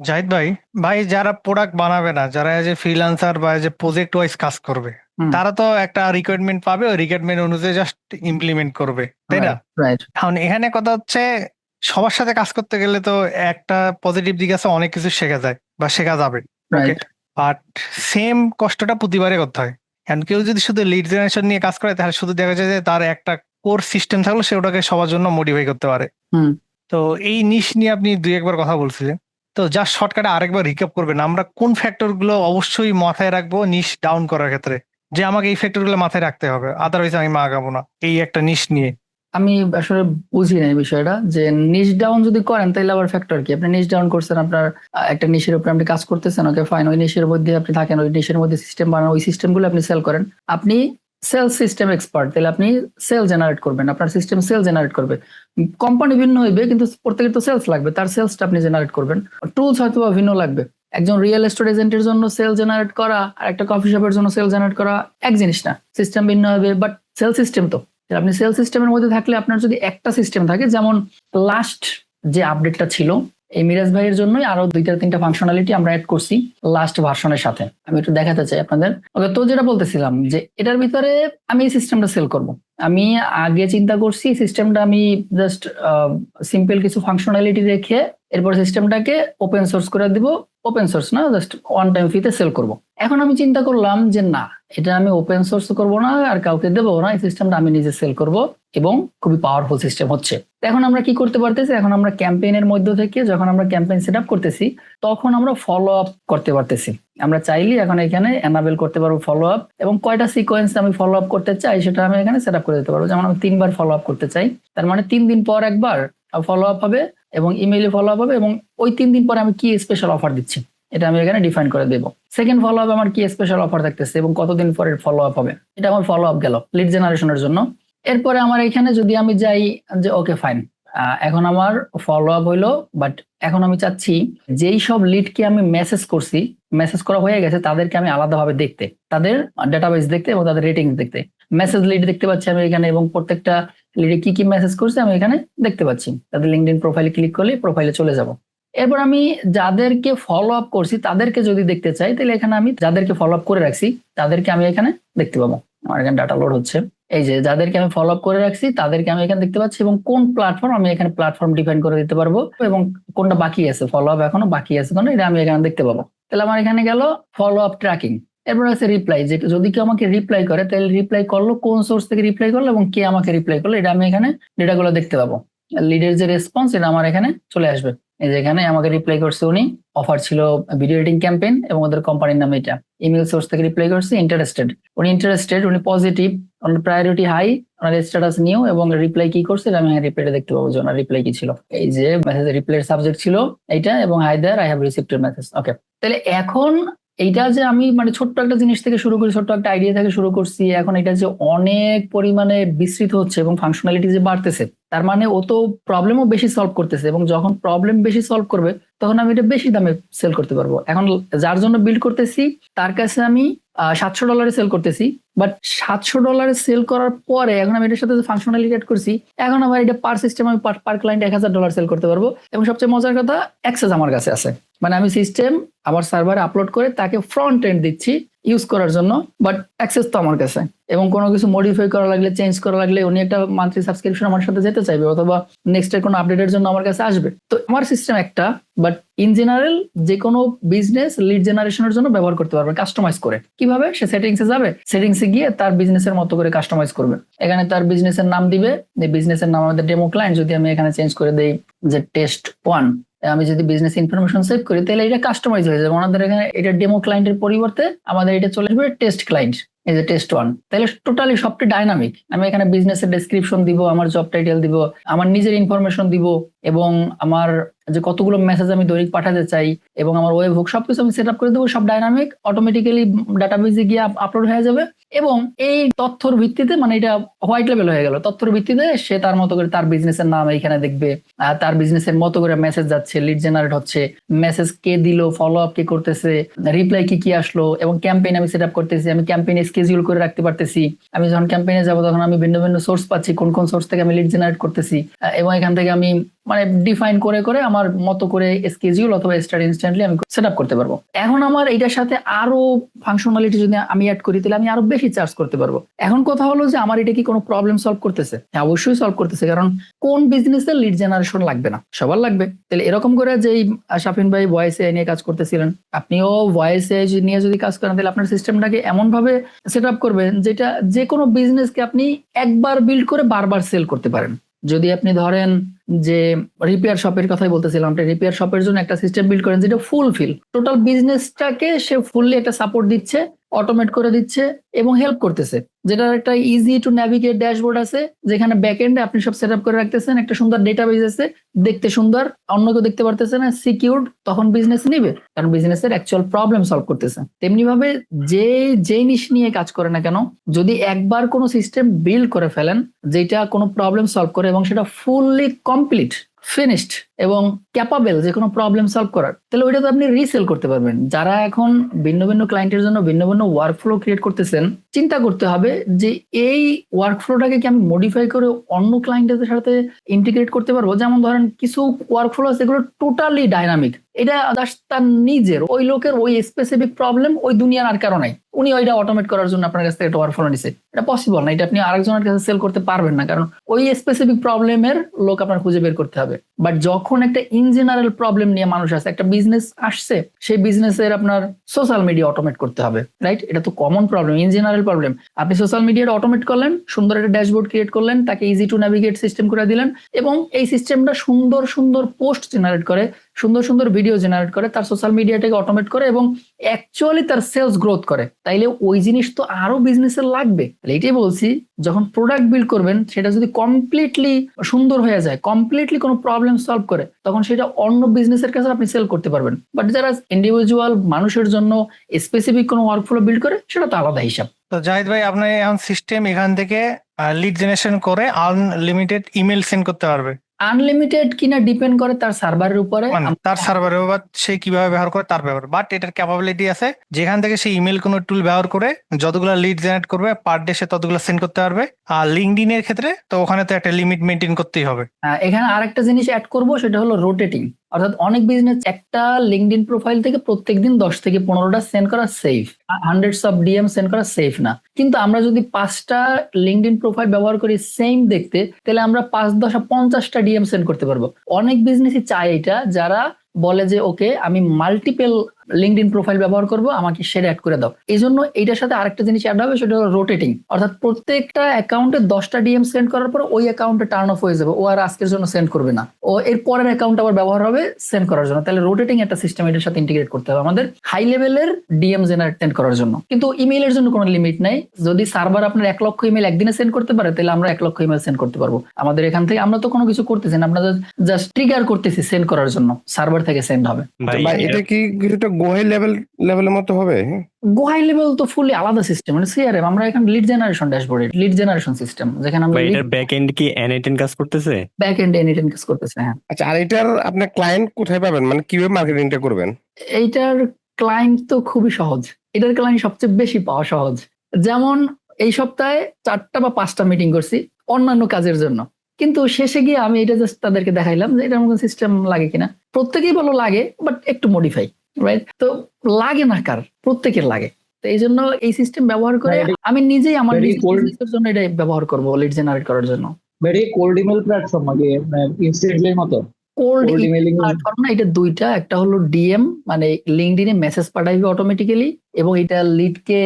জাহিদ ভাই ভাই যারা প্রোডাক্ট বানাবে না যারা যে ফ্রিল্যান্সার বা যে প্রজেক্ট ওয়াইজ কাজ করবে তারা তো একটা রিকোয়ারমেন্ট পাবে ওই রিকোয়ারমেন্ট অনুযায়ী জাস্ট ইমপ্লিমেন্ট করবে তাই না? এখন এখানে কথা হচ্ছে সবার সাথে কাজ করতে গেলে তো একটা পজিটিভ দিক আছে অনেক কিছু শেখা যায় বা শেখা যাবে বাট সেম কষ্টটা প্রতিবারে করতে হয়। কারণ কেউ যদি শুধু লিড জেনারেশন নিয়ে কাজ করে তাহলে শুধু দেখা যায় যে তার একটা কোর সিস্টেম থাকলে সে ওটাকে সবার জন্য মডিফাই করতে পারে। তো এই নিশ নিয়ে আপনি দুই একবার কথা বলছিলেন। তো যা শর্টকাটে আরেকবার রিক্যাপ করবেন, আমরা কোন ফ্যাক্টরগুলো অবশ্যই মাথায় রাখব নিশ ডাউন করার ক্ষেত্রে? যে আমাকে এই ফ্যাক্টরগুলো মাথায় রাখতে হবে আদারওয়াইজ আমি মা আগাবো না, এই একটা নিশ নিয়ে। আমি আসলে বুঝি না এই বিষয়টা, যে নিচ ডাউন যদি করেন তাহলে আবার ফ্যাক্টর কি? আপনি নিচ ডাউন করছেন, আপনার একটা নিশের উপরে আপনি কাজ করতেছেন ওকে ফাইন ওই নিশের মধ্যে আপনি থাকেন, ওই নিশের মধ্যে সিস্টেম বানান, ওই সিস্টেমগুলো আপনি সেল করেন। আপনি সেল সিস্টেম এক্সপার্ট, তাহলে আপনি সেল জেনারেট করবেন, আপনার সিস্টেম সেল জেনারেট করবে। কোম্পানি ভিন্ন হইবে, কিন্তু প্রত্যেকের তো সেলস লাগবে, তার সেলসটা আপনি জেনারেট করবেন। টুলস হয়তো ভিন্ন লাগবে। একজন রিয়েল এস্টেট এজেন্টের জন্য সেল জেনারেট করা, আর একটা কফি শপের জন্য সেল জেনারেট করা, এক জিনিস না, সিস্টেম ভিন্ন হবে, বাট সেল সিস্টেম তো। আপনি সেল সিস্টেমের মধ্যে থাকলে আপনার যদি একটা সিস্টেম থাকে, যেমন লাস্ট যে আপডেটটা ছিল এই মিরাজ ভাইয়ের জন্যই আরও দুইটা, তিনটা ফাংশনালিটি আমরা অ্যাড করছি লাস্ট ভার্সনের সাথে। আমি একটু দেখাতে চাই আপনাদের। ওকে, তো যেটা বলতেছিলাম যে এটার ভিতরে আমি এই সিস্টেমটা সেল করব। আমি আগে চিন্তা করছি সিস্টেমটা আমি জাস্ট সিম্পল কিছু ফাংশনালিটি রেখে এরপর সিস্টেমটাকে ওপেন সোর্স করে দিব ওপেন সোর্স না জাস্ট ওয়ান টাইম ফিতে সেল করব। এখন আমি চিন্তা করলাম যে না, এটা আমি ওপেন সোর্স করব না আর কাউকে দেবো না, এই সিস্টেমটা আমি নিজে সেল করব এবং খুবই পাওয়ারফুল সিস্টেম হচ্ছে। এখন আমরা কি করতে পারতেছি? এখন আমরা ক্যাম্পেইনের মধ্য থেকে যখন আমরা ক্যাম্পেইন সেট আপ করতেছি, তখন আমরা ফলো আপ করতে পারতেছি। আমরা চাইলে এখন এখানে এনাবেল করতে পারব ফলো আপ এবং কয়টা সিকোয়েন্স আমি ফলো আপ করতে চাই সেটা আমি এখানে সেট আপ করে দিতে পারব। যেমন আমি তিনবার ফলো আপ করতে চাই, তার মানে তিন দিন পর একবার ফলো আপ হবে এবং ইমেইলে ফলো আপ হবে এবং ওই তিন দিন পরে আমি কি স্পেশাল অফার দিচ্ছি? এটা আমি এখানে ডিফাইন করে দেবো। সেকেন্ড ফলো আপ আমার কি স্পেশাল অফার থাকতেছে এবং কতদিন পরে ফলো আপ হবে? এটা আমার ফলো আপ গেল লিড জেনারেশনের জন্য। এরপরে আমার এখানে যদি আমি যাই যে ওকে ফাইন এখন আমার ফলো আপ হইল বাট এখন আমি চাচ্ছি যেই সব লিডকে আমি মেসেজ করছি মেসেজ করা হয়ে গেছে, তাদেরকে আমি আলাদাভাবে দেখতে, তাদের ডাটাবেস দেখতে এবং তাদের রেটিং দেখতে। মেসেজ লিড দেখতে পাচ্ছি আমি এখানে এবং প্রত্যেকটা লিডে কি কি মেসেজ করছে আমি এখানে দেখতে পাচ্ছি। তাদের লিঙ্কডিন প্রোফাইলে ক্লিক করলে প্রোফাইলে চলে যাব। এরপর আমি যাদেরকে ফলো আপ করছি, তাদেরকে যদি দেখতে চাই, তাহলে এখানে আমি যাদেরকে ফলো আপ করে রাখছি, তাদেরকে আমি এখানে দেখতে পাবো। আমার এখানে ডাটা লোড হচ্ছে। এই যে যাদেরকে আমি ফলো করে রাখছি, তাদেরকে আমি এখানে দেখতে পাচ্ছি এবং কোন প্ল্যাটফর্ম আমি এখানে প্ল্যাটফর্ম ডিফাইন করে দিতে পারব এবং কোনটা বাকি আছে? ফলো আপ এখনও বাকি আছে কোনটা এটা আমি এখানে দেখতে পাবো। তাহলে আমার এখানে গেল ফলো আপ ট্র্যাকিং এরপর আছে রিপ্লাই যে যদি কেউ আমাকে রিপ্লাই করে, তাহলে রিপ্লাই করল, কোন সোর্স থেকে রিপ্লাই করল এবং কে আমাকে রিপ্লাই করল, এটা আমি এখানে ডেটাগুলো দেখতে পাবো। লিডের যে রেসপন্স এটা আমার এখানে চলে আসবে। এই যে এখানে আমাকে রিপ্লাই করছে উনি। অফার ছিল ভিডিও এডিটিং ক্যাম্পেইন এবং ওদের কোম্পানির নাম এটা। ইমেল সোর্স থেকে রিপ্লাই করছে ইন্টারেস্টেড উনি ইন্টারেস্টেড উনি পজিটিভ ওনার প্রায়োরিটি হাই ওনার স্ট্যাটাস নিউ এবং রিপ্লাই কি করছে আমি আমি রিপ্লাইটা দেখতে পাবো যে ওনার রিপ্লাই কি ছিল। এই যে মেসেজ রিপ্লাই সাবজেক্ট ছিল এইটা এবং hi there I have received message okay তাহলে এখন এইটা যে আমি মানে ছোট্ট একটা জিনিস থেকে শুরু করি, ছোট্ট একটা আইডিয়া থেকে শুরু করছি, এখন এটা যে অনেক পরিমাণে বিস্তৃত হচ্ছে এবং ফাংশনালিটি যে বাড়তেছে, তার মানে ও তো প্রবলেমও বেশি সলভ করতেছে এবং যখন প্রবলেম বেশি সলভ করবে, তখন আমি এটা বেশি দামে সেল করতে পারব। এখন যার জন্য বিল্ড করতেছি, তার কাছে আমি সাতশো ডলারে সেল করতেছি বাট সাতশো ডলারে সেল করার পরে এখন আমি এটার সাথে ফাংশনালিটি অ্যাড করছি, এখন আমার এটা পার সিস্টেম আমি পার ক্লায়েন্ট এক হাজার ডলার সেল করতে পারব এবং সবচেয়ে মজার কথা অ্যাক্সেস আমার কাছে আছে। মানে আমি সিস্টেম আমার সার্ভারে আপলোড করে তাকে ফ্রন্ট এন্ড দিচ্ছি ইউজ করার জন্য বাট অ্যাক্সেস তো আমার কাছে। এবং কোনো কিছু মডিফাই করা লাগলে চেঞ্জ করা লাগলে উনি একটা মান্থলি সাবস্ক্রিপশন আমার সাথে যেতে চাইবে, অথবা নেক্সট এর কোনো আপডেটের জন্য আমার কাছে আসবে। তো আমার সিস্টেম একটা বাট ইন জেনারেল যে কোনো বিজনেস লিড জেনারেশনের জন্য ব্যবহার করতে পারবে কাস্টমাইজ করে। কীভাবে? সে সেটিংসে যাবে সেটিংসে গিয়ে তার বিজনেসের মতো করে কাস্টমাইজ করবে। এখানে তার বিজনেসের নাম দিবে বিজনেসের নাম আমাদের ডেমো ক্লায়েন্ট যদি আমি এখানে চেঞ্জ করে দেই যে টেস্ট ওয়ান আমি যদি বিজনেস ইনফরমেশন সেভ করি, তাহলে এটা কাস্টমাইজ হয়ে যাবে। ওনাদের এখানে এটা ডেমো ক্লায়েন্টের পরিবর্তে আমাদের এটা চলে আসবে টেস্ট ক্লায়েন্ট এই যে টেস্ট ওয়ান তাহলে টোটালি সবটি ডাইনামিক আমি এখানে বিজনেসের ডেসক্রিপশন দিব, আমার জব টাইটেল দিব, আমার নিজের ইনফরমেশন দিব, এবং আমার যে কতগুলো মেসেজ আমি দৈনিক পাঠাতে চাই এবং আমার ওয়েব হোক সবকিছু আমি সেট আপ করে দেবো, সব ডাইনামিক অটোমেটিক্যালি ডাটাবেজে গিয়ে আপলোড হয়ে যাবে এবং এই তথ্যর ভিত্তিতে মানে এটা হোয়াইট লেভেল হয়ে গেল। তথ্যর ভিত্তিতে সে তার মতো করে তার বিজনেসের নাম এখানে দেখবে তার বিজনেসের মতো করে মেসেজ যাচ্ছে লিড জেনারেট হচ্ছে মেসেজ কে দিল ফলো আপ কে করতেছে রিপ্লাই কি কি আসলো এবং ক্যাম্পেইন আমি সেট আপ করতেছি, আমি ক্যাম্পেইন স্কেজিউল করে রাখতে পারতেছি। আমি যখন ক্যাম্পেইনে যাব তখন আমি ভিন্ন ভিন্ন সোর্স পাচ্ছি, কোন কোন সোর্স থেকে আমি লিড জেনারেট করতেছি এবং এখান থেকে আমি মানে ডিফাইন করে করে আমার মতো করে স্কেজিউল অথবা স্টার ইনস্ট্যান্টলি আমি সেট আপ করতে পারব। এখন আমার এটার সাথে আরও ফাংশনালিটি যদি আমি অ্যাড করি, তাহলে আমি আরও বেশি চার্জ করতে পারব। এখন কথা হলো যে আমার এটা কি কোনো প্রবলেম সলভ করতেছে? হ্যাঁ অবশ্যই সলভ করতেছে, কারণ কোন বিজনেসের লিড জেনারেশন লাগবে না? সবার লাগবে। তাহলে এরকম করে যেই শাফিন ভাই ভয়েস নিয়ে কাজ করতেছিলেন, আপনিও ভয়েস নিয়ে যদি কাজ করেন, তাহলে আপনার সিস্টেমটাকে এমন ভাবে সেট আপ করবেন, যেটা যে কোনো বিজনেসকে আপনি একবার বিল্ড করে বারবার সেল করতে পারেন। যদি আপনি ধরেন যে রিপেয়ার শপের কথাই বলতেছিলাম, আপনি রিপেয়ার শপের জন্য একটা সিস্টেম বিল্ড করেন যেটা ফুলফিল টোটাল বিজনেসটাকে সে ফুললি একটা সাপোর্ট দিচ্ছে। অটোমেট করে দিচ্ছে এবং হেল্প করতেছে, যেটার একটা ইজি টু ন্যাভিগেট ড্যাশবোর্ড আছে, যেখানে ব্যাক এন্ডে আপনি সব সেট করে রাখতেছেন, একটা সুন্দর ডেটাবেস আছে, দেখতে সুন্দর, অন্য কেউ দেখতে পারতেছে না সিকিউরড তখন বিজনেস নিবে, কারণ বিজনেসের অ্যাকচুয়াল প্রবলেম সলভ করতেছে। তেমনি ভাবে যে যে নিশ নিয়ে কাজ করে না কেন, যদি একবার কোনো সিস্টেম বিল্ড করে ফেলেন যেটা কোনো প্রবলেম সলভ করে এবং সেটা ফুললি কমপ্লিট ফিনিশড এবং ক্যাপাবেল যে কোনো প্রবলেম সলভ করার, তাহলে ওইটা তো আপনি রিসেল করতে পারবেন। যারা এখন ভিন্ন ভিন্ন ক্লায়েন্টের জন্য ভিন্ন ভিন্ন ওয়ার্ক ফ্লো ক্রিয়েট করতেছেন, চিন্তা করতে হবে যে এই ওয়ার্ক ফ্লোটাকে কি আমি মডিফাই করে অন্য ক্লায়েন্টের সাথে ইন্টিগ্রেট করতে পারব? যেমন ধরেন কিছু ওয়ার্ক ফ্লো আছে, এগুলো টোটালি ডাইনামিক এটা just তার নিজের, ওই লোকের ওই স্পেসিফিক প্রবলেম ওই দুনিয়ার আর কারও নাই। উনি ওইটা অটোমেট করার জন্য আপনার কাছ থেকে একটা ওয়ার্কফ্লো নিছে। এটা পসিবল না, এটা আপনি আরেকজনের কাছে সেল করতে পারবেন না, কারণ ওই স্পেসিফিক প্রবলেমের লোক আপনার খুঁজে বের করতে হবে। বাট যখন একটা ইন প্রবলেম নিয়ে মানুষ আসে, একটা বিজনেস আসছে, সেই বিজনেসের আপনার সোশ্যাল মিডিয়া অটোমেট করতে হবে রাইট এটা তো কমন প্রবলেম ইন প্রবলেম আপনি সোশ্যাল মিডিয়াটা অটোমেট করলেন, সুন্দর একটা ড্যাশবোর্ড ক্রিয়েট করলেন, তাকে ইজি টু ন্যাভিগেট সিস্টেম করে দিলেন এবং এই সিস্টেমটা সুন্দর সুন্দর পোস্ট জেনারেট করে সুন্দর সুন্দর ভিডিও জেনারেট করে, তার সোশ্যাল মিডিয়াটাকে অটোমেট করে এবং অ্যাকচুয়ালি তার সেলস গ্রোথ করে। তাইলে ওই জিনিস তো আরও বিজনেসের লাগবে। তাহলে এটাই বলছি, যখন প্রোডাক্ট বিল্ড করবেন, সেটা যদি কমপ্লিটলি সুন্দর হয়ে যায় কমপ্লিটলি কোনো প্রবলেম সলভ করে, তখন সেটা অন্য বিজনেসের কাছে আপনি সেল করতে পারবেন। বাট যারা ইন্ডিভিজুয়াল মানুষের জন্য স্পেসিফিক কোনো ওয়ার্কফ্লো বিল্ড করে, সেটা তো আলাদা হিসাব। তো জাহিদ ভাই, আপনি এখন সিস্টেম এখান থেকে লিড জেনারেশন করে আনলিমিটেড ইমেল সেন্ড করতে পারবে। আনলিমিটেড কিনা ডিপেন্ড করে তার সার্ভারের উপরে। মানে তার সার্ভারে বা সে কীভাবে ব্যবহার করে তার ব্যাপার বাট এটার ক্যাপাবিলিটি আছে যেখান থেকে সে ইমেল কোনো টুল ব্যবহার করে যতগুলো লিড জেনারেট করবে পার ডে সে ততগুলো সেন্ড করতে পারবে। আর লিঙ্কডিন এর ক্ষেত্রে তো ওখানে তো একটা লিমিট মেনটেন করতেই হবে। আহ, এখানে আরেকটা জিনিস অ্যাড করব সেটা হলো রোটেটিং অর্থাৎ অনেক বিজনেস একটা লিঙ্কডিন প্রোফাইল থেকে প্রত্যেকদিন দশ থেকে পনেরোটা সেন্ড করা safe hundreds of DM send করা সেফ না। কিন্তু আমরা যদি পাঁচটা লিঙ্কডিন প্রোফাইল ব্যবহার করি সেম দেখতে, তাহলে আমরা পাঁচ, দশা পঞ্চাশটা ডিএম সেন্ড করতে পারব। অনেক বিজনেসই চায় এটা, যারা বলে যে, ওকে, আমি মাল্টিপল লিঙ্কডিন প্রোফাইল ব্যবহার করব, আমাকে সেটা অ্যাড করে দাও। এই জন্য এইটার সাথে আরেকটা জিনিস অ্যাড হবে, সেটা হলো রোটেটিং অর্থাৎ প্রত্যেকটা অ্যাকাউন্টে দশটা ডিএম সেন্ড করার পর ওই অ্যাকাউন্টে টার্ন অফ হয়ে যাবে, ও আর আজকের জন্য সেন্ড করবে না। ও এর পরের অ্যাকাউন্ট আবার ব্যবহার হবে সেন্ড করার জন্য। তাহলে রোটেটিং একটা সিস্টেম এটার সাথে ইন্টিগ্রেট করতে হবে আমাদের হাই লেভেলের ডিএম জেনারেট সেন্ড করার জন্য। কিন্তু ইমেইলের জন্য কোনো লিমিট নাই। যদি সার্ভার আপনার এক লক্ষ ইমেল একদিনে সেন্ড করতে পারে, তাহলে আমরা এক লক্ষ ইমেল সেন্ড করতে পারব। আমাদের এখান থেকে আমরা তো কোনো কিছু করতেছি না, আমরা জাস্ট ট্রিগার করতেছি সেন্ড করার জন্য সার্ভার থেকে সেন্ড হবে। ভাই ভাই এটা কি কিছুটা গোহাই লেভেল লেভেলের মতো হবে? গোহাই লেভেল তো ফুলি আলাদা সিস্টেম মানে সিআরএম আমরা এখন lead generation dashboard lead generation system যেখানে আমরা এটার ব্যাক এন্ড কি এনআইটেন কাজ করতেছে? ব্যাক এন্ড এনিটেন কাজ করতেছে হ্যাঁ। আচ্ছা আর এটার আপনার ক্লায়েন্ট কোথায় পাবেন? মানে কীভাবে মার্কেটিংটা করবেন? এইটার ক্লায়েন্ট তো খুবই সহজ। এটার ক্লায়েন্ট সবচেয়ে বেশি পাওয়া সহজ। যেমন এই সপ্তাহে চারটা বা পাঁচটা মিটিং করছি অন্যান্য কাজের জন্য। কিন্তু শেষে গিয়ে আমি এটা জাস্ট তাদেরকে দেখাইলাম যে এটার মতো সিস্টেম লাগে কিনা। প্রত্যেকেই বলো লাগে বাট একটু মডিফাই রাইট তো লাগে না কার? প্রত্যেকের লাগে। তো এই জন্য এই সিস্টেম ব্যবহার করে আমি নিজেই আমার জন্য এটা ব্যবহার করব লিড জেনারেট করার জন্য। ভেরি কোল্ড ইমেল প্ল্যাটফর্ম আগে ইনস্ট্যান্টলি মতো। কোল্ড ইমেলিং প্ল্যাটফর্ম না এটা দুইটা একটা হলো ডিএম মানে লিঙ্কডিনে মেসেজ পাঠাইবে অটোমেটিক্যালি এবং এটা লিডকে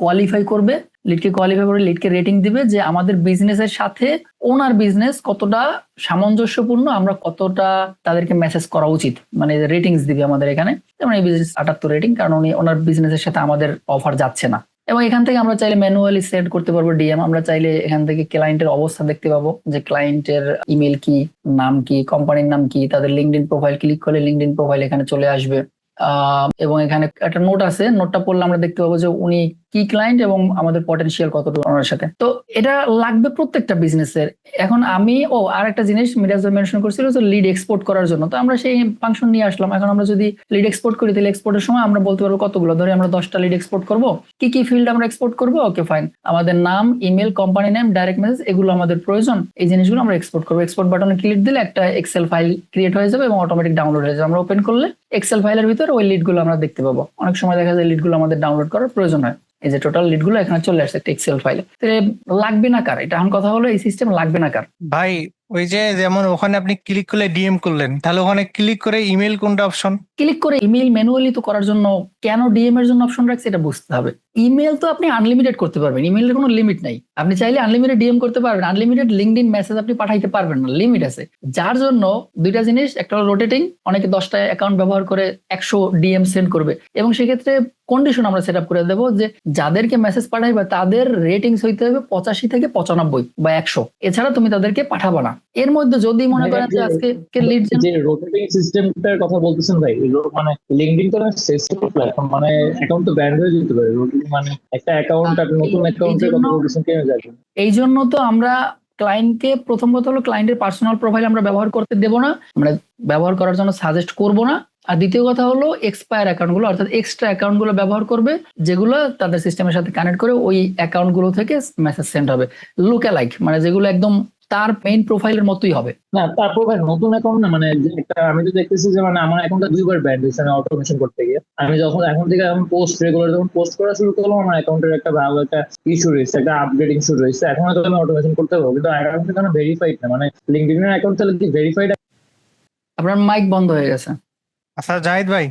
কোয়ালিফাই করবে। লিডকে কোয়ালিফাই করে লিডকে রেটিং দিবে যে আমাদের বিজনেসের সাথে ওনার বিজনেস কতটা সামঞ্জস্যপূর্ণ, আমরা কতটা তাদেরকে মেসেজ করা উচিত মানে রেটিংস দিবে আমাদের এখানে। যেমন এই বিজনেস আটাত্তর রেটিং কারণ উনি ওনার বিজনেসের সাথে আমাদের অফার যাচ্ছে না। এবং এখান থেকে আমরা চাইলে ম্যানুয়ালি সেট করতে পারব ডিএম আমরা চাইলে এখান থেকে ক্লায়েন্টের অবস্থা দেখতে পাবো, যে ক্লায়েন্টের ইমেল কি, নাম কি কোম্পানির নাম কি, তাদের লিঙ্কডিন প্রোফাইল ক্লিক করলে লিঙ্কডিন প্রোফাইল এখানে চলে আসবে। এবং এখানে একটা নোট আছে নোটটা পড়লে আমরা দেখতে পাবো যে উনি কি ক্লায়েন্ট এবং আমাদের পটেনশিয়াল কতটুকু ওনার সাথে? তো এটা লাগবে প্রত্যেকটা বিজনেসের এখন আমি, ও আর একটা জিনিস মিরাজ মেনশন করছিল যে লিড এক্সপোর্ট করার জন্য। তো আমরা সেই ফাংশন নিয়ে আসলাম। এখন আমরা যদি লিড এক্সপোর্ট করি, তাহলে এক্সপোর্টের সময় আমরা বলতে পারব কতগুলো? ধরে আমরা দশটা লিড এক্সপোর্ট করব। কি কি ফিল্ড আমরা এক্সপোর্ট করব? ওকে ফাইন আমাদের নাম email company name direct message এগুলো আমাদের প্রয়োজন। এই জিনিসগুলো আমরা এক্সপোর্ট করব। এক্সপোর্ট বাটনে ক্লিক দিলে একটা এক্সেল ফাইল ক্রিয়েট হয়ে যাবে এবং অটোমেটিক ডাউনলোড হয়ে যাবে। আমরা ওপেন করলে এক্সেল ফাইলের ভিতরে ওই লিডগুলো আমরা দেখতে পাবো। অনেক সময় দেখা যায় লিডগুলো আমাদের ডাউনলোড করার প্রয়োজন হয়। এই যে টোটাল লিডগুলো এখানে চলে আসছে টেক্সেল এক্সেল ফাইলে লাগবে না কার? এটা এখন কথা হলো এই সিস্টেম লাগবে না কার? ভাই ওই যে যেমন ওখানে আপনি ক্লিক করলে ডিএম করলেন, তাহলে ওখানে ক্লিক করে ইমেল কোনটা অপশন ক্লিক করে ইমেল ম্যানুয়ালি তো করার জন্য কেন ডিএম এর জন্য অপশন রাখছে এটা বুঝতে হবে। ইমেল তো আপনি আনলিমিটেড করতে পারবেন ইমেলের কোনো লিমিট নাই। আপনি চাইলে আনলিমিটেড ডিএম করতে পারবেন আনলিমিটেড লিঙ্কড ইন মেসেজ আপনি পাঠাইতে পারবেন না লিমিট আছে। যার জন্য দুইটা জিনিস, একটা হলো রোটেটিং অনেকে দশটা অ্যাকাউন্ট ব্যবহার করে একশো ডিএম সেন্ড করবে। এবং সেক্ষেত্রে কন্ডিশন আমরা সেট আপ করে দেবো যে যাদেরকে মেসেজ পাঠাইবে, তাদের রেটিংস হইতে হবে পঁচাশি থেকে পঁচানব্বই বা একশো। এছাড়া তুমি তাদেরকে পাঠাবো না। এর মধ্যে যদি মনে করেন যে আজকে কে লিড যে রোটেটিং সিস্টেমটার কথা বলতেছেন ভাই মানে লিঙ্কডিন তো সেসিবল প্ল্যাটফর্ম মানে অ্যাকাউন্ট তো ব্যান্ড হয়ে যেতে পারে। রোটেটিং মানে একটা অ্যাকাউন্ট আপনি নতুন অ্যাকাউন্টে কত জন্য- রোটেশন কেমন এই জন্য তো আমরা ক্লায়েন্টকে প্রথম কথা হলো ক্লায়েন্টের পার্সোনাল প্রোফাইল আমরা ব্যবহার করতে দেব না। আমরা ব্যবহার করার জন্য সাজেস্ট করব না। আর দ্বিতীয় কথা হলো এক্সপায়ার অ্যাকাউন্টগুলো অর্থাৎ এক্সট্রা অ্যাকাউন্টগুলো ব্যবহার করবে যেগুলো তাদের সিস্টেমের সাথে কানেক্ট করে ওই অ্যাকাউন্টগুলো থেকে মেসেজ সেন্ড হবে। লুক লাইক মানে যেগুলো একদম তার মেইন প্রোফাইলের মতোই হবে। না তার প্রোফাইল নতুন অ্যাকাউন্ট না মানে একটা আমি তো দেখতেছি যে মানে আমার অ্যাকাউন্টটা দুইবার ব্যান্ড হয়েছে আমি অটোমেশন করতে গিয়ে। আমি যখন এখন থেকে এখন পোস্ট রেগুলার যখন পোস্ট করা শুরু করলাম আমার অ্যাকাউন্টের একটা ভালো একটা ইস্যু রয়েছে একটা আপডেটিং ইস্যু রয়েছে। এখন হয়তো আমি অটোমেশন করতে পারব কিন্তু অ্যাকাউন্ট কেন ভেরিফাইড না। মানে লিঙ্কডিনের অ্যাকাউন্ট তাহলে কি ভেরিফাইড আপনার মাইক বন্ধ হয়ে গেছে। আচ্ছা জাহিদ ভাই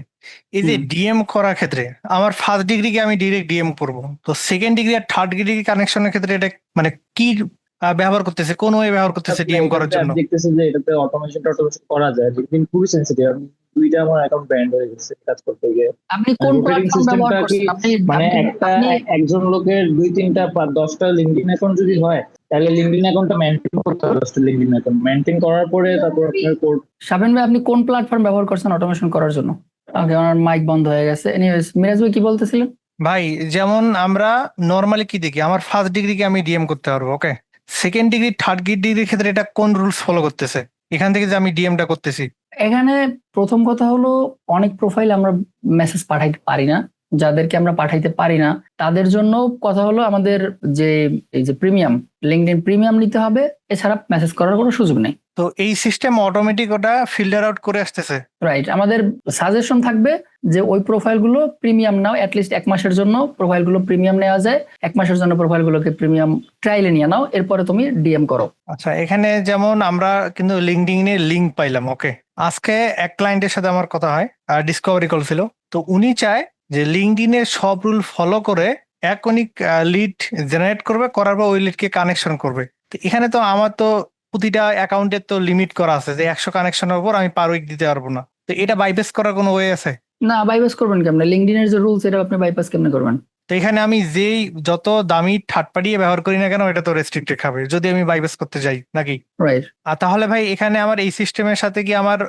এই যে ডিএম করার ক্ষেত্রে আমার ফার্স্ট ডিগ্রি ডিগ্রিকে আমি ডিরেক্ট ডিএম করব। তো সেকেন্ড ডিগ্রি আর থার্ড ডিগ্রি কানেকশনের ক্ষেত্রে এটা মানে কি ব্যবহার করতেছে কোন ওয়ে ব্যবহার করতেছে ডিএম করার জন্য? দেখতেছি যে এটাতে অটোমেশন অটোমেশন করা যায় লিঙ্কডিন খুবই সেনসিটিভ আমি দুইটা আমার অ্যাকাউন্ট ব্যান্ড হয়ে গেছে কাজ করতে গিয়ে। আপনি কোন প্ল্যাটফর্ম ব্যবহার করছেন? আপনি মানে একটা একজন লোকের দুই তিনটা বা দশটা লিঙ্কডিন অ্যাকাউন্ট যদি হয় তাহলে লিঙ্কডিন অ্যাকাউন্টটা মেনটেন করতে হবে দশটা লিঙ্কডিন অ্যাকাউন্ট মেনটেন করার পরে তারপর আপনার কোড সাবেন ভাই আপনি কোন প্ল্যাটফর্ম ব্যবহার করছেন অটোমেশন করার জন্য? ওকে আমার মাইক বন্ধ হয়ে গেছে। এনিওয়েজ মিরাজ ভাই কি বলতেছিলেন? ভাই যেমন আমরা নর্মালি কি দেখি আমার ফার্স্ট ডিগ্রি ডিগ্রিকে আমি ডিএম করতে পারব ওকে সেকেন্ড ডিগ্রি থার্ড ডিগ্রির ক্ষেত্রে এটা কোন রুলস ফলো করতেছে? এখান থেকে যে আমি ডিএমটা করতেছি। এখানে প্রথম কথা হলো, অনেক প্রোফাইল আমরা মেসেজ পাঠাইতে পারি না। যাদেরকে আমরা পাঠাইতে পারি না, তাদের জন্য কথা হলো আমাদের যে, এই যে প্রিমিয়াম লিঙ্কডিন প্রিমিয়াম নিতে হবে। এছাড়া মেসেজ করার কোনো সুযোগ নেই। তো এই সিস্টেম অটোমেটিক ওটা ফিল্টার আউট করে আসতেছে। রাইট আমাদের সাজেশন থাকবে যে ওই প্রোফাইলগুলো প্রিমিয়াম নাও অ্যাটলিস্ট এক মাসের জন্য প্রোফাইলগুলো প্রিমিয়াম নেওয়া যায়। এক মাসের জন্য প্রোফাইলগুলোকে প্রিমিয়াম ট্রায়ালে নিয়ে নাও এরপরে তুমি ডিএম করো। আচ্ছা এখানে যেমন আমরা কিন্তু লিঙ্কডিন এর লিঙ্ক পাইলাম ওকে আজকে এক ক্লায়েন্টের সাথে আমার কথা হয় আর ডিসকভারি কল ছিল। তো উনি চায় যে লিঙ্কডিন এর সব রুল ফলো করে এক অনেক লিড জেনারেট করবে করার পর ওই লিডকে কানেকশন করবে। তো এখানে তো আমার তো প্রতিটা অ্যাকাউন্টের তো লিমিট করা আছে যে একশো কানেকশনের উপর আমি পার উইক দিতে পারব না। তো এটা বাইপাস করার কোনো ওয়ে আছে? না বাইপাস করবেন কেমনে? লিঙ্কডিনের যে রুলস এটা আপনি বাইপাস কেমনে করবেন? তো এখানে আমি যেই যত দামি থার্ড পার্টি ব্যবহার করি না কেন এটা তো রেস্ট্রিক্টেড খাবে। যদি আমি বাইপাস করতে যাই নাকি? আর তাহলে ভাই এখানে আমার এই সিস্টেমের সাথে কি আমার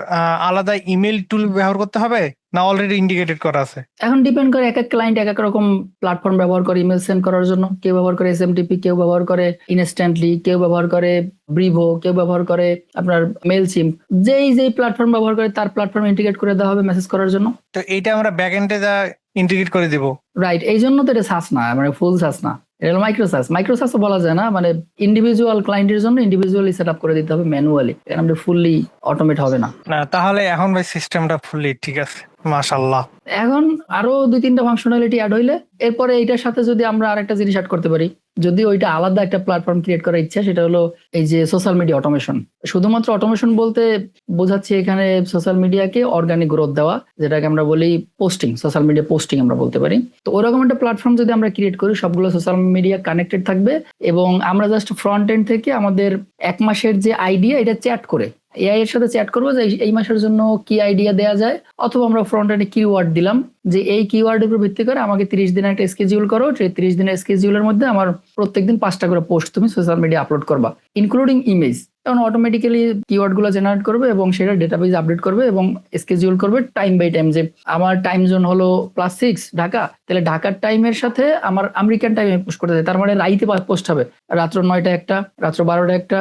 আলাদা ইমেল টুল ব্যবহার করতে হবে? না অলরেডি ইন্ডিকেটেড করা আছে? এখন ডিপেন্ড করে এক এক ক্লায়েন্ট এক এক রকম প্ল্যাটফর্ম ব্যবহার করে ইমেল সেন্ড করার জন্য। কেউ ব্যবহার করে এসএমটিপি কেউ ব্যবহার করে ইনস্ট্যান্টলি কেউ ব্যবহার করে ব্রিভো কেউ ব্যবহার করে আপনার মেল সিম যেই যেই প্ল্যাটফর্ম ব্যবহার করে তার প্ল্যাটফর্ম ইন্টিগ্রেট করে দেওয়া হবে মেসেজ করার জন্য। তো এইটা আমরা ব্যাক এন্ডে যা ইন্টিগ্রেট করে দিব। রাইট এই জন্য তো এটা সাস না মানে ফুল সাস না। এটা হলো মাইক্রোসাস মাইক্রোসাস বলা যায় না মানে ইন্ডিভিজুয়াল ক্লায়েন্টের জন্য ইন্ডিভিজুয়ালি সেট আপ করে দিতে হবে ম্যানুয়ালি কারণ আমাদের ফুললি অটোমেট হবে না। না তাহলে এখন ভাই সিস্টেমটা ফুললি ঠিক আছে? মাশাল্লাহ এখন আরও দুই তিনটা ফাংশনালিটি অ্যাড হইলে এরপরে এইটার সাথে যদি আমরা আরেকটা জিনিস অ্যাড করতে পারি যদি ওইটা আলাদা একটা প্ল্যাটফর্ম ক্রিয়েট করার ইচ্ছা, সেটা হলো এই যে সোশ্যাল মিডিয়া অটোমেশন শুধুমাত্র অটোমেশন বলতে বোঝাচ্ছি এখানে সোশ্যাল মিডিয়াকে অর্গানিক গ্রোথ দেওয়া, যেটাকে আমরা বলি পোস্টিং সোশ্যাল মিডিয়া পোস্টিং আমরা বলতে পারি। তো ওরকম একটা প্ল্যাটফর্ম যদি আমরা ক্রিয়েট করি, সবগুলো সোশ্যাল মিডিয়া কানেক্টেড থাকবে এবং আমরা জাস্ট ফ্রন্ট এন্ড থেকে আমাদের এক মাসের যে আইডিয়া এটা চ্যাট করে এআই এর সাথে চ্যাট করব যে এই- মাসের জন্য কি আইডিয়া দেওয়া যায়? অথবা আমরা ফ্রন্ট এন্ডে কিওয়ার্ড দিলাম, যে এই কিওয়ার্ডের উপর ভিত্তি করে আমাকে তিরিশ দিনের একটা স্কেজিউল করো সেই তিরিশ দিনের স্কেজিউলের মধ্যে আমার প্রত্যেকদিন পাঁচটা করে পোস্ট তুমি সোশ্যাল মিডিয়া আপলোড করবা ইনক্লুডিং ইমেজ তখন অটোমেটিক্যালি কিওয়ার্ডগুলো জেনারেট করবে এবং সেটা ডেটাবেজ আপডেট করবে এবং স্কেজিউল করবে টাইম বাই টাইম যে আমার টাইম জোন হলো প্লাস সিক্স ঢাকা, তাহলে ঢাকার টাইমের সাথে আমার আমেরিকান টাইমে পোস্ট করতে তার মানে রাইতে পোস্ট হবে। রাত্র নয়টা একটা, রাত্র বারোটা একটা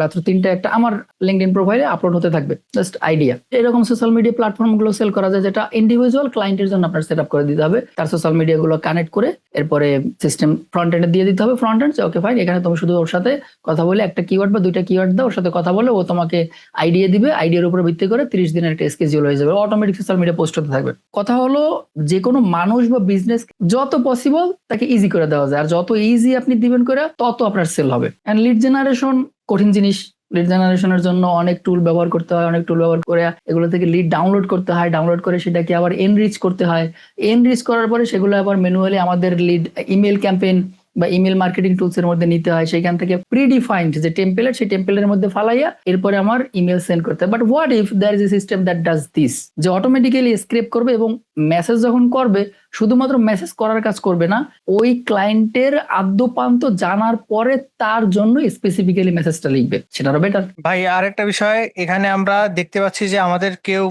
রাত্র তিনটা একটা আমার লিঙ্কড প্রোফাইলে আপলোড হতে থাকবে। জাস্ট আইডিয়া এরকম সোশ্যাল মিডিয়া প্ল্যাটফর্মগুলো সেল করা যায় যেটা ইন্ডিভিজুয়াল ক্লায়েন্টের জন্য আপনার সেট আপ করে দিতে হবে। তার সোশ্যাল মিডিয়া গুলো কানেক্ট করে এরপরে সিস্টেম ফ্রন্ট এন্ডে দিয়ে দিতে হবে। ফ্রন্ট এন্ড ওকে ফাইন এখানে তুমি শুধু ওর সাথে কথা বলে একটা কিওয়ার্ড বা দুইটা কিওয়ার্ড দাও। ওর সাথে কথা বলে ও তোমাকে আইডিয়া দিবে আইডিয়ার উপর ভিত্তি করে তিরিশ দিনের একটা স্কেজিউল হয়ে যাবে। অটোমেটিক সোশ্যাল মিডিয়া পোস্ট হতে থাকবে। কথা হলো যে কোনো মানুষ বা বিজনেস যত পসিবল তাকে ইজি করে দেওয়া যায়। আর যত ইজি আপনি দিবেন করে, তত আপনার সেল হবে। এন্ড লিড জেনারেশন কঠিন জিনিস। লিড জেনারেশনের জন্য অনেক টুল ব্যবহার করতে হয়, অনেক টুল ব্যবহার করে এগুলো থেকে লিড ডাউনলোড করতে হয়। ডাউনলোড করে সেটাকে আবার এনরিচ করতে হয়। এনরিচ করার পরে সেগুলো আবার ম্যানুয়ালি আমাদের লিড ইমেল ক্যাম্পেইন বা ইমেল মার্কেটিং টুলস এর মধ্যে নিতে হয় সেখান থেকে প্রিডিফাইন্ড যে টেম্পলেট সেই টেম্পলেটের মধ্যে ফালাইয়া এরপরে আমার ইমেল সেন্ড করতে হয়। But what if there is a system that does this যে অটোমেটিক্যালি স্ক্রেপ করবে এবং মেসেজ যখন করবে, শুধুমাত্র মেসেজ করার কাজ করবে না, ওই ক্লায়েন্টের আদ্যপান্ত জানার পরে তার জন্য স্পেসিফিক্যালি মেসেজটা লিখবে। সেটারও বেটার ভাই, আরেকটা বিষয়, এখানে আমরা দেখতে পাচ্ছি যে আমাদের কেউ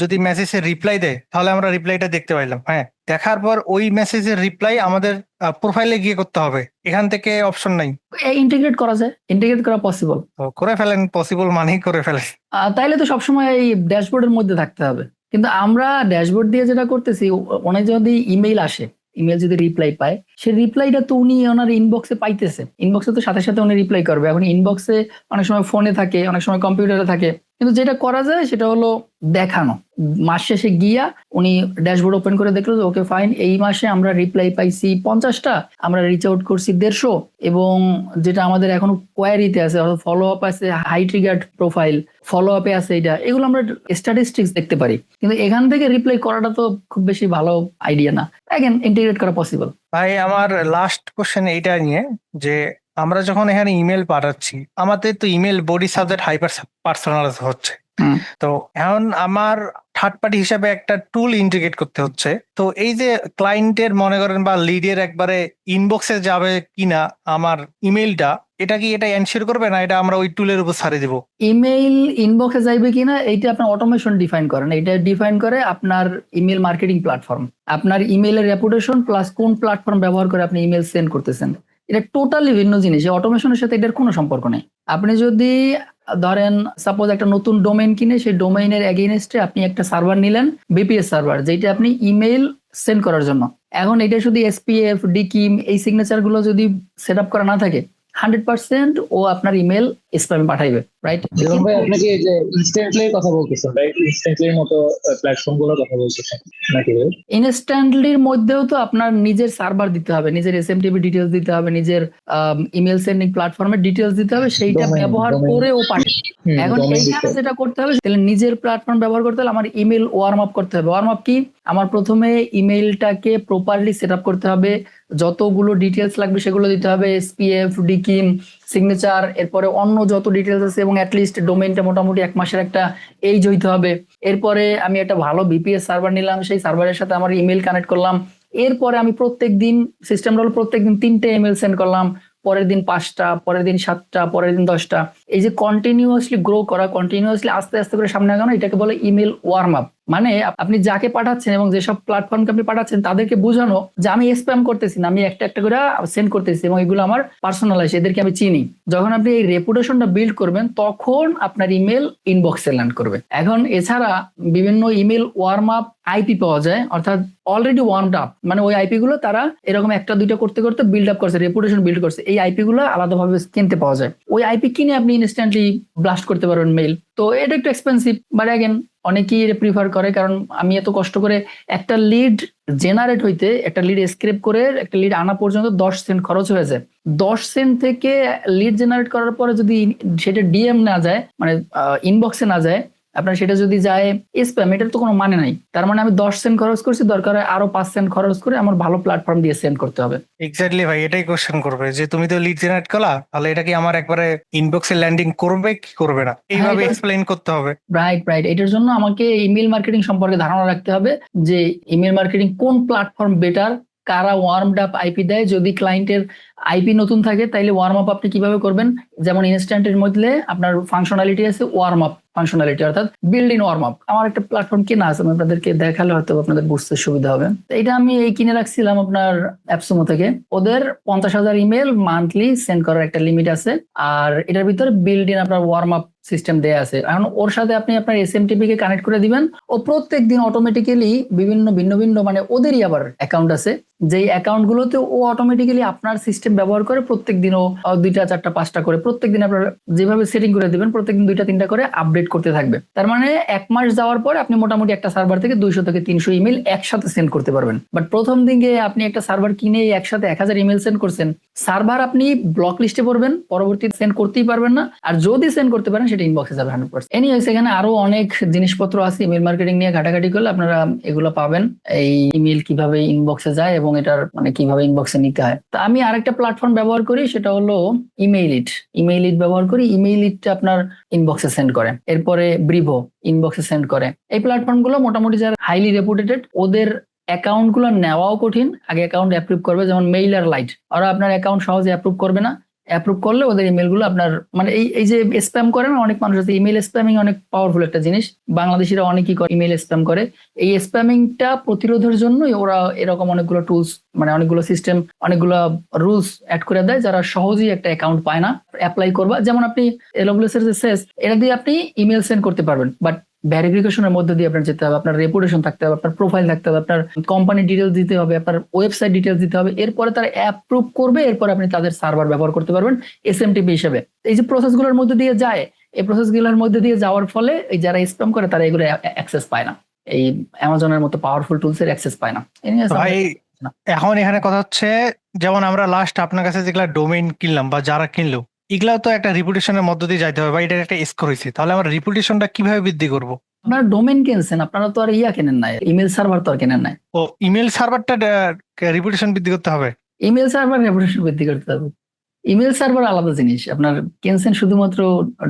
যদি মেসেজে রিপ্লাই দেয় তাহলে আমরা রিপ্লাইটা দেখতে পাইলাম হ্যাঁ। দেখার পর ওই মেসেজের রিপ্লাই আমাদের প্রোফাইলে গিয়ে করতে হবে। এখান থেকে অপশন নাই। ইন্টিগ্রেট করা যায়। ইন্টিগ্রেট করা পসিবল করে ফেলেন পসিবল মানেই করে ফেলেন। তাইলে তো সবসময় এই ড্যাশবোর্ডের মধ্যে থাকতে হবে। কিন্তু আমরা ড্যাশবোর্ড দিয়ে যেটা করতেছি অনেক যদি ইমেইল আসে ইমেল যদি রিপ্লাই পায় সেই রিপ্লাইটা তো উনি ওনার ইনবক্সে পাইতেছে। ইনবক্সে তো সাথে সাথে উনি রিপ্লাই করবে। এখন ইনবক্সে অনেক সময় ফোনে থাকে অনেক সময় কম্পিউটারে থাকে। কিন্তু যেটা করা যায় সেটা হলো দেখানো। মাস শেষে গিয়া উনি ড্যাশবোর্ড ওপেন করে দেখল যে, ওকে ফাইন এই মাসে আমরা রিপ্লাই পাইছি পঞ্চাশটা, আমরা রিচ আউট করছি দেড়শো এবং যেটা আমাদের এখন কোয়ারিতে আছে, অর্থাৎ ফলো আপ আছে হাই ট্রিগার্ড প্রোফাইল ফলো আপে আছে এটা। এগুলো আমরা স্ট্যাটিস্টিক্স দেখতে পারি। কিন্তু এখান থেকে রিপ্লাই করাটা তো খুব বেশি ভালো আইডিয়া না। অ্যাগেন ইন্টিগ্রেট করা পসিবল ভাই, আমার লাস্ট কোশ্চেন এইটা নিয়ে যে আমরা যখন এখানে ইমেল পাঠাচ্ছি আমাদের তো email body subject hyper personalise হচ্ছে। তো এখন আমার থার্ড পার্টি হিসাবে একটা টুল ইন্টিগ্রেট করতে হচ্ছে। তো এই যে ক্লায়েন্টের মনে করেন বা লিডের একবারে ইনবক্সে যাবে কিনা আমার ইমেলটা এটা কি এটা এনশিওর করবে না এটা আমরা ওই টুলের উপর ছাড়ে দিব? ইমেইল ইনবক্সে যাইবে কিনা এইটা আপনার অটোমেশন ডিফাইন করেন এটা ডিফাইন করে আপনার ইমেল মার্কেটিং প্ল্যাটফর্ম আপনার ইমেলের রেপুটেশন প্লাস কোন প্ল্যাটফর্ম ব্যবহার করে আপনি ইমেল সেন্ড করতেছেন। এটা টোটালি ভিন্ন জিনিস। অটোমেশনের সাথে এটার কোনো সম্পর্ক নেই। আপনি যদি, ধরেন সাপোজ একটা নতুন ডোমেইন কিনে, সেই ডোমেইনের এগেইনস্টে আপনি একটা সার্ভার নিলেন বিপিএস সার্ভার যেটা আপনি ইমেইল সেন্ড করার জন্য। এখন এটা শুধু এসপিএফ ডিকিম এই সিগনেচারগুলো যদি সেট আপ করা না থাকে হান্ড্রেড পার্সেন্ট ও আপনার ইমেল স্প্যামে পাঠাইবে রাইট ভাই আপনি কি যে ইনস্ট্যান্টলি কথা বলতেছেন রাইট ইনস্ট্যান্টলির মতো প্ল্যাটফর্মগুলোর কথা বলতেছেন নাকি ইনস্ট্যান্টলির মধ্যেও তো আপনার নিজের সার্ভার দিতে হবে নিজের এস এম টিভি ডিটেলস দিতে হবে নিজের ইমেল সেন্ডিং প্ল্যাটফর্মের ডিটেলস দিতে হবে সেইটা ব্যবহার করে ও পাঠাবে। এখন এইখানে। যেটা করতে হবে তাহলে নিজের প্ল্যাটফর্ম ব্যবহার করতে হলে আমার ইমেল ওয়ার্ম আপ করতে হবে। ওয়ার্ম আপ কি? আমার প্রথমে ইমেলটাকে প্রপারলি সেট আপ করতে হবে যতগুলো ডিটেলস লাগবে সেগুলো দিতে হবে এসপিএফ ডিকিম সিগনেচার এরপরে অন্য যত ডিটেলস আছে এবং অ্যাটলিস্ট ডোমেনটা মোটামুটি এক মাসের একটা এইজ হইতে হবে। এরপরে আমি একটা ভালো বিপিএস সার্ভার নিলাম, সেই সার্ভারের সাথে আমার ইমেল কানেক্ট করলাম। এরপরে আমি প্রত্যেক দিন সিস্টেম হলো প্রত্যেক দিন তিনটে ইমেল সেন্ড করলাম। পরের দিন পাঁচটা, পরের দিন সাতটা, পরের দিন দশটা। এই যে কন্টিনিউয়াসলি গ্রো করা কন্টিনিউয়াসলি আস্তে আস্তে করে সামনে আগানো, এটাকে বলে ইমেল ওয়ার্ম আপ মানে আপনি যাকে পাঠাচ্ছেন এবং যেসব প্ল্যাটফর্মকে আপনি পাঠাচ্ছেন, তাদেরকে বোঝানো যে আমি স্প্যাম করতেছি না, আমি একটা একটা করে সেন্ড করতেছি এবং এগুলো আমার পার্সোনালাইজ এদেরকে আমি চিনি। যখন আপনি এই রেপুটেশনটা বিল্ড করবেন, তখন আপনার ইমেল ইনবক্সে ল্যান্ড করবে। এখন এছাড়া বিভিন্ন ইমেল ওয়ার্ম আপ আইপি পাওয়া যায়, অর্থাৎ অলরেডি ওয়ার্মড আপ মানে ওই আইপি গুলো তারা এরকম একটা, দুইটা করতে করতে বিল্ড আপ করছে রেপুটেশন বিল্ড করছে, এই আইপি গুলো আলাদাভাবে কিনতে পাওয়া যায়। ওই আইপি কিনে আপনি ইনস্ট্যান্টলি ব্লাস্ট করতে পারবেন মেইল তো এটা একটু এক্সপেন্সিভ বাট অ্যাগেন অনেকেই প্রিফার করে, কারণ আমি এত কষ্ট করে একটা লিড জেনারেট হইতে, একটা লিড স্ক্রেপ করে, একটা লিড আনা পর্যন্ত দশ সেন্ট খরচ হয়ে যায় দশ সেন্ট থেকে লিড জেনারেট করার পরে যদি সেটা ডিএম না যায় মানে ইনবক্সে না যায় আপনার সেটা যদি যায় স্প্যাম এটার তো কোনো মানে নাই। তার মানে আমি দশ সেন্ট খরচ করছি দরকার হয় আরও পাঁচ সেন্ট খরচ করে আমার ভালো প্ল্যাটফর্ম দিয়ে সেন্ড করতে হবে। এক্স্যাক্টলি ভাই এটাই কোশ্চেন করবে। যে তুমি তো লিড জেনারেট করলা তাহলে এটা কি আমার একবারে ইনবক্সে ল্যান্ডিং করবে কি করবে না? এইভাবে এক্সপ্লেইন করতে হবে। রাইট রাইট এটার জন্য আমাকে ইমেল মার্কেটিং সম্পর্কে ধারণা রাখতে হবে যে ইমেল মার্কেটিং কোন প্ল্যাটফর্ম বেটার কারা ওয়ার্মড আপ আইপি দেয়। যদি ক্লায়েন্টের আইপি নতুন থাকে তাইলে ওয়ার্ম আপ আপনি কীভাবে করবেন? যেমন ইনস্ট্যান্টের মধ্যে আপনার ফাংশনালিটি আছে ওয়ার্ম আপ ফাংশনালিটি অর্থাৎ বিল্ড ইন ওয়ার্ম আপ আমার একটা প্ল্যাটফর্ম কেনা আছে, আমি আপনাদেরকে দেখালে হয়তো আপনাদের বুঝতে সুবিধা হবে। এটা আমি এই কিনে রাখছিলাম আপনার অ্যাপসমো থেকে। ওদের পঞ্চাশ হাজার ইমেল মান্থলি সেন্ড করার একটা লিমিট আছে, আর এটার ভিতরে বিল্ড ইন আপনার ওয়ার্ম আপ সিস্টেম দেয়া আছে। এখন ওর সাথে আপনি আপনার এস এম টিপি কে কানেক্ট করে দিবেন, ও প্রত্যেক দিন অটোমেটিক্যালি বিভিন্ন, ভিন্ন ভিন্ন মানে ওদেরই আবার অ্যাকাউন্ট আছে। যেই অ্যাকাউন্ট গুলোতে ও অটোমেটিক্যালি আপনার সিস্টেম ব্যবহার করে প্রত্যেক দিন ও দুইটা, চারটা, পাঁচটা করে প্রত্যেক দিন আপনার যেভাবে সেটিং করে দিবেন, প্রত্যেকদিন দুইটা, তিনটা করে আপডেট করতে থাকবে। তার মানে এক মাস যাওয়ার পর আপনি মোটামুটি একটা সার্ভার থেকে দুইশো থেকে তিনশো ইমেল একসাথে সেন্ড করতে পারবেন। বাট প্রথম দিকে আপনি একটা সার্ভার কিনে একসাথে এক হাজার ইমেল সেন্ড করছেন সার্ভার আপনি ব্লক লিস্টে পড়বেন পরবর্তী সেন্ড করতেই পারবেন না, আর যদি সেন্ড করতে পারেন সেটা ইনবক্সে যাবে হান্ড্রেড পার্সেন্ট এনিওয়েজ এখানে আরও অনেক জিনিসপত্র আছে ইমেল মার্কেটিং নিয়ে ঘাটাঘাটি করলে আপনারা এগুলো পাবেন, এই ইমেল কীভাবে ইনবক্সে যায় এবং এটার মানে কীভাবে ইনবক্সে নিতে হয়। তো আমি আরেকটা প্ল্যাটফর্ম ব্যবহার করি, সেটা হলো ইমেইল ইট ইমেইল ইট ব্যবহার করি ইমেইল ইটটা আপনার ইনবক্সে সেন্ড করে। এরপরে ব্রিভো ইনবক্সে সেন্ড করে। এই প্ল্যাটফর্মগুলো মোটামুটি যারা হাইলি রেপুটেটেড ওদের অ্যাকাউন্টগুলো নেওয়াও কঠিন। আগে অ্যাকাউন্ট অ্যাপ্রুভ করবে, যেমন মেইল আর লাইট ওরা আপনার অ্যাকাউন্ট সহজে অ্যাপ্রুভ করবে না। অ্যাপ্রুভ করলে ওদের ইমেলগুলো আপনার মানে এই এই যে স্প্যাম করে না, অনেক মানুষ আছে ইমেল স্প্যামিং অনেক পাওয়ারফুল একটা জিনিস। বাংলাদেশিরা অনেকেই ইমেল স্প্যাম করে। এই স্প্যামিংটা প্রতিরোধের জন্যই ওরা এরকম অনেকগুলো টুলস মানে অনেকগুলো সিস্টেম অনেকগুলো রুলস অ্যাড করে দেয়, যারা সহজেই একটা অ্যাকাউন্ট পায় না। অ্যাপ্লাই করবা। যেমন আপনি এলব্লিউএস এর যে সেস এটা দিয়ে আপনি ইমেল সেন্ড করতে পারবেন। বাট ভেরিফিকেশনের মধ্যে দিয়ে আপনার যেতে হবে আপনার রেপুটেশন থাকতে হবে আপনার প্রোফাইল থাকতে হবে আপনার কোম্পানি ডিটেলস দিতে হবে আপনার ওয়েবসাইট ডিটেলস দিতে হবে এরপরে তারা অ্যাপ্রুভ করবে এরপর আপনি তাদের সার্ভার ব্যবহার করতে পারবেন এসএমটিপি হিসেবে। এই যে প্রসেসগুলোর মধ্যে দিয়ে যায় এই প্রসেসগুলোর মধ্যে দিয়ে যাওয়ার ফলে এই যারা স্প্যাম করে তারা এগুলো অ্যাক্সেস পায় না। এই অ্যামাজনের মতো পাওয়ারফুল টুলস এর অ্যাক্সেস পায় না। এখন এখানে কথা হচ্ছে যেমন আমরা লাস্ট আপনার কাছে যেগুলা ডোমেইন কিনলাম বা যারা কিনলো এগুলাও তো একটা রিপুটেশনের মধ্য দিয়ে যাইতে হবে বা এটার একটা স্কোর হয়েছে তাহলে আমরা রিপুটেশনটা কীভাবে বৃদ্ধি করব? আপনারা ডোমেন কিনছেন? আপনারা তো আর ইয়া কেনেন নাই। ইমেল সার্ভার তো আর কেনেন নাই। ও ইমেল সার্ভারটা রিপুটেশন বৃদ্ধি করতে হবে? ইমেল সার্ভার রেপুটেশন বৃদ্ধি করতে হবে। ইমেল সার্ভার আলাদা জিনিস। আপনার কিনছেন শুধুমাত্র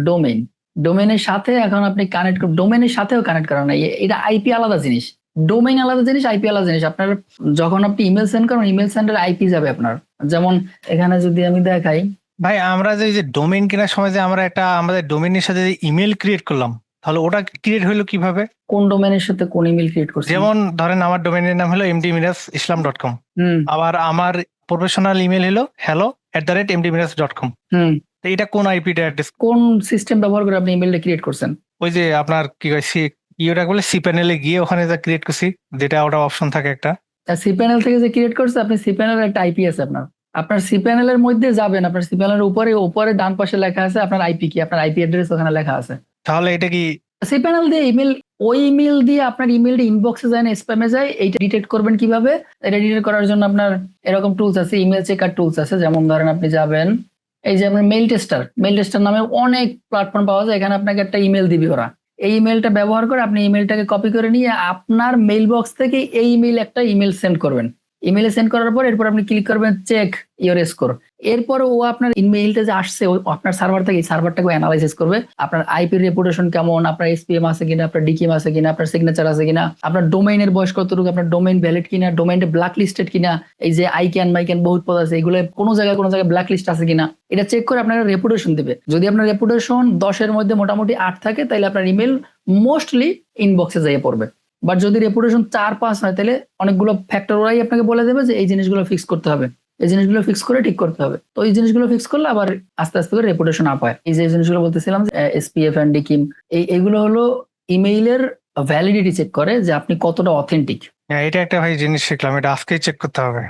ডোমেইন ডোমেনের সাথে এখন আপনি কানেক্ট ডোমেনের সাথেও কানেক্ট করা নাই। এটা আইপি আলাদা জিনিস। ডোমেইন আলাদা জিনিস আইপি আলাদা জিনিস। আপনার যখন আপনি ইমেল সেন্ড করেন ইমেল সেন্ডের আইপি যাবে আপনার। যেমন এখানে যদি আমি দেখাই ভাই আমরা যে এই যে ডোমেইন কেনার সময় যে আমরা একটা আমাদের ডোমেইনের সাথে যে ইমেল ক্রিয়েট করলাম তাহলে ওটা ক্রিয়েট হলো কীভাবে? কোন ডোমেনের সাথে কোন ইমেল ক্রিয়েট করছেন? যেমন ধরেন আমার ডোমেইনের নাম হলো MD Miraj Islam dot com হুম। আবার আমার প্রফেশনাল ইমেল হলো hello at the rate MD Miraj dot com হুম। তো এটা কোন আইপিটা অ্যাড্রেস কোন সিস্টেম ব্যবহার করে আপনি ইমেলটা ক্রিয়েট করছেন? ওই যে আপনার কি কয় সি ইয়েটা বলে সি প্যানেলে গিয়ে ওখানে যা ক্রিয়েট করছি যেটা ওটা অপশন থাকে একটা। সি প্যানেল থেকে যে ক্রিয়েট করছে আপনি সি প্যানেলের একটা আইপি আছে আপনার। আপনার সি প্যানেলের মধ্যে যাবেন আপনার সি প্যানেলের উপরে উপরে ডান পাশে লেখা আছে আপনার আইপি কি আপনার আইপি অ্যাড্রেস ওখানে লেখা আছে। তাহলে এটা কি? সি প্যানেল দিয়ে ইমেল ওই ইমেল দিয়ে আপনার ইমেলটা ইনবক্সে যায় না স্প্যামে যায় এইটা ডিটেক্ট করবেন কীভাবে? এটা ডিটেক্ট করার জন্য আপনার এরকম টুলস আছে ইমেল চেকার টুলস আছে যেমন ধরেন আপনি যাবেন এই যে আপনার মেল টেস্টার মেল টেস্টার নামে অনেক প্ল্যাটফর্ম পাওয়া যায় এখানে আপনাকে একটা ইমেল দিবে ওরা। এই ইমেলটা ব্যবহার করে আপনি ইমেলটাকে কপি করে নিয়ে আপনার মেইল বক্স থেকে এই ইমেল একটা ইমেল সেন্ড করবেন। ইমেলে সেন্ড করার পর এরপর আপনি ক্লিক করবেন চেক ইওর স্কোর এরপর ও আপনার ইমেইলটা যে আসছে, ও আপনার সার্ভার থেকে সার্ভারটাকে অ্যানালাইসিস করবে। আপনার আইপি রেপুটেশন কেমন, আপনার এসপিএম আছে কিনা, আপনার ডিকিএম আছে কিনা, আপনার সিগনেচার আছে কিনা, আপনার ডোমেইনের বয়স কতটুকু, আপনার ডোমেইন ভ্যালিড কিনা ডোমেইনটা ব্ল্যাক লিস্টেড কিনা, এই যে আই ক্যান মাই ক্যান বহুত পদ আছে, এগুলো কোনো জায়গায় কোনো জায়গায় ব্ল্যাক লিস্ট আছে কিনা, এটা চেক করে আপনার রেপুটেশন দেবে। যদি আপনার রেপুটেশন দশের মধ্যে মোটামুটি আট থাকে তাহলে আপনার ইমেল মোস্টলি ইনবক্সে যাইয়ে পড়বে। বাট যদি রেপুটেশন চার পাঁচ হয় তাহলে অনেকগুলো ফ্যাক্টর ওরাই আপনাকে বলে দেবে যে এই জিনিসগুলো ফিক্স করতে হবে। এই জিনিসগুলো ফিক্স করে ঠিক করতে হবে। তো এই জিনিসগুলো ফিক্স করলে আবার আস্তে আস্তে করে রেপুটেশন আপ হয়। এই যে জিনিসগুলো বলতেছিলাম যে এসপিএফ অ্যান্ড ডিকিম এই এগুলো হলো ইমেইলের ভ্যালিডিটি চেক করে যে আপনি কতটা অথেন্টিক হ্যাঁ, এটা একটা ভাই জিনিস শিখলাম এটা আজকেই চেক করতে হবে।